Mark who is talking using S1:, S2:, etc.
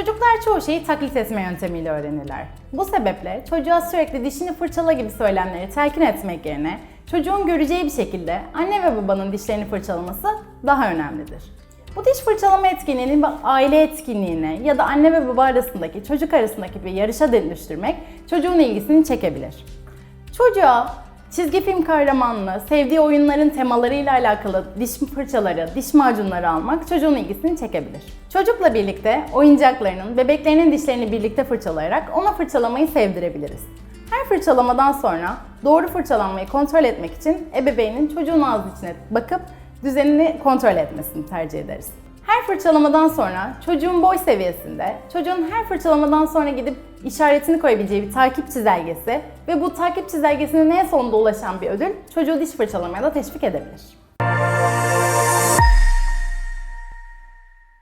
S1: Çocuklar çoğu şeyi taklit etme yöntemiyle öğrenirler. Bu sebeple çocuğa sürekli dişini fırçala gibi söylemleri telkin etmek yerine çocuğun göreceği bir şekilde anne ve babanın dişlerini fırçalaması daha önemlidir. Bu diş fırçalama etkinliğini aile etkinliğine ya da anne ve baba arasındaki çocuk arasındaki bir yarışa dönüştürmek çocuğun ilgisini çekebilir. Çocuğa çizgi film kahramanlığı, sevdiği oyunların temalarıyla alakalı diş fırçaları, diş macunları almak çocuğun ilgisini çekebilir. Çocukla birlikte oyuncaklarının, bebeklerinin dişlerini birlikte fırçalayarak ona fırçalamayı sevdirebiliriz. Her fırçalamadan sonra doğru fırçalanmayı kontrol etmek için ebeveynin çocuğun ağzı içine bakıp düzenini kontrol etmesini tercih ederiz. Her fırçalamadan sonra çocuğun boy seviyesinde, çocuğun her fırçalamadan sonra gidip işaretini koyabileceği bir takip çizelgesi ve bu takip çizelgesinin en sonunda ulaşan bir ödül çocuğu diş fırçalamaya da teşvik edebilir.